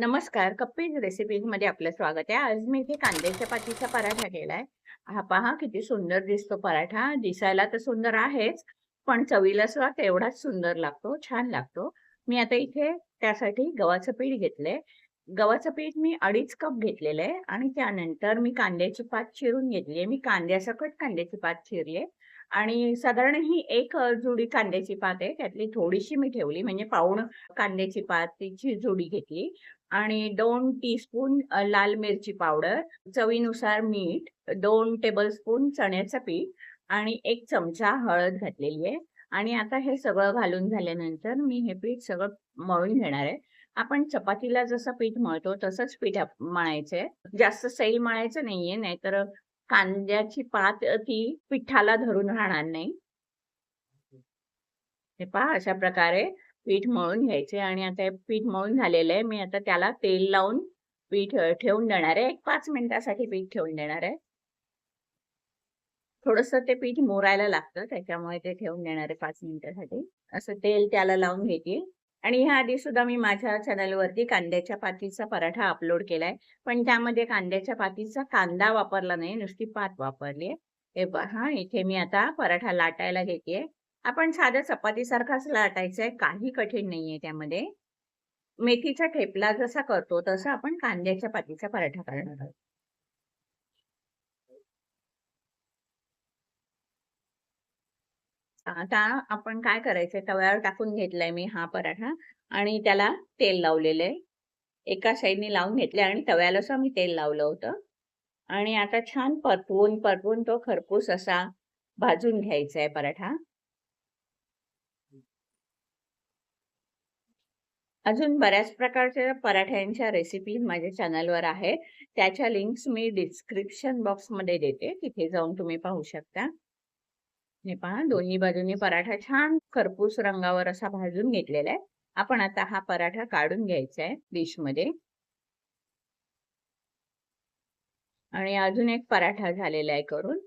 नमस्कार कप्पीज रेसिपीजमध्ये आपलं स्वागत आहे. आज मी इथे कांद्याच्या पातीचा पराठा केलाय. हा पहा किती सुंदर दिसतो पराठा. दिसायला तर सुंदर आहेच पण चवीला सुद्धा तेवढाच सुंदर लागतो छान लागतो. मी आता इथे त्यासाठी गव्हाचं पीठ घेतलंय. गव्हाचं पीठ मी अडीच कप घेतलेलं आहे आणि त्यानंतर मी कांद्याची पात चिरून घेतली आहे मी कांद्यासकट कांद्याची पात चिरली आणि साधारण ही एक जुडी कांद्याची पात आहे. त्यातली थोडीशी मी ठेवली म्हणजे पाऊण कांद्याची पात तिची जुडी घेतली. आणि दोन टीस्पून लाल मिरची पावडर चवीनुसार मीठ दोन टेबलस्पून चण्याचं पीठ आणि एक चमचा हळद घातलेली आहे. आणि आता हे सगळं घालून झाल्यानंतर मी हे पीठ सगळं मळून घेणार आहे. आपण चपातीला जसं पीठ मळतो तसंच पीठ मळायचंय. जास्त सैल मळायचं नाहीये नाहीतर कांद्याची पात ती पिठाला धरून राहणार नाही. हे पहा अशा प्रकारे पीठ मळून घ्यायचे आणि आता हे पीठ मळून झालेलं आहे. मी आता त्याला तेल लावून पीठ ठेवून देणार आहे. एक पाच मिनिटासाठी पीठ ठेवून देणार आहे. थोडस ते पीठ मोरायला लागतं त्याच्यामुळे ते ठेवून देणार आहे पाच मिनिटासाठी. असं तेल त्याला लावून घेते. आणि ह्या आधी सुद्धा मी माझ्या चॅनलवरती कांद्याच्या पातीचा पराठा अपलोड केलाय. पण त्यामध्ये कांद्याच्या पातीचा कांदा वापरला नाही नुसती पात वापरली हे पहा इथे मी आता पराठा लाटायला घेते आपण साध्या चपातीसारखाच लाटायचा आहे काही कठीण नाहीये त्यामध्ये. मेथीचा ठेपला जसा करतो तसा आपण कांद्याच्या पातीचा पराठा करणार आहोत. आता आपण काय करायचंय? तव्यावर टाकून घेतलाय मी हा पराठा आणि त्याला तेल लावलेलं आहे एका साईडने लावून घेतले आणि तव्याला असं मी तेल लावलं होतं. आणि आता छान परतवून परतवून तो खरपूस असा भाजून घ्यायचा आहे पराठा. अजून बऱ्याच प्रकारच्या पराठ्यांच्या रेसिपी माझ्या चॅनलवर आहे. त्याच्या लिंक्स मी डिस्क्रिप्शन बॉक्समध्ये देते. तिथे जाऊन तुम्ही पाहू शकता. हे पहा दोन्ही बाजूनी पराठा छान खरपूस रंगावर असा भाजून घेतलेला आहे. आपण आता हा पराठा काढून घ्यायचा आहे डिशमध्ये आणि अजून एक पराठा झालेला आहे करून.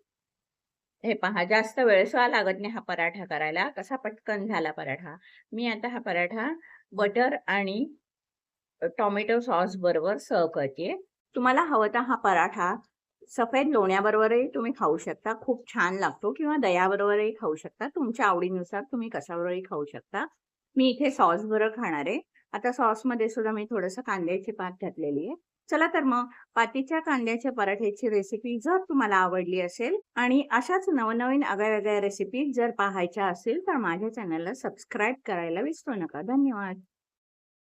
हे पहा जास्त वेळ सुद्धा लागत नाही हा पराठा करायला. कसा पटकन झाला पराठा. मी आता हा पराठा बटर आणि टोमॅटो सॉस बरोबर सर्व करते. तुम्हाला हवं तर हा पराठा सफेद लोण्याबरोबरही तुम्ही खाऊ शकता. खूप छान लागतो किंवा दह्याबरोबरही खाऊ शकता. तुमच्या आवडीनुसार तुम्ही कशाबरोबरही खाऊ शकता. मी इथे सॉस बरोबर खाणार आहे. आता सॉसमध्ये सुद्धा मी थोडंसं कांद्याची पात घातलेली आहे. चला तर मग पातीच्या कांद्याच्या पराठ्याची रेसिपी जर तुम्हाला आवडली असेल आणि अशाच नवनवीन वेगळ्या रेसिपी जर पाहायच्या असेल तर माझ्या चॅनलला सबस्क्राईब करायला विसरू नका. धन्यवाद.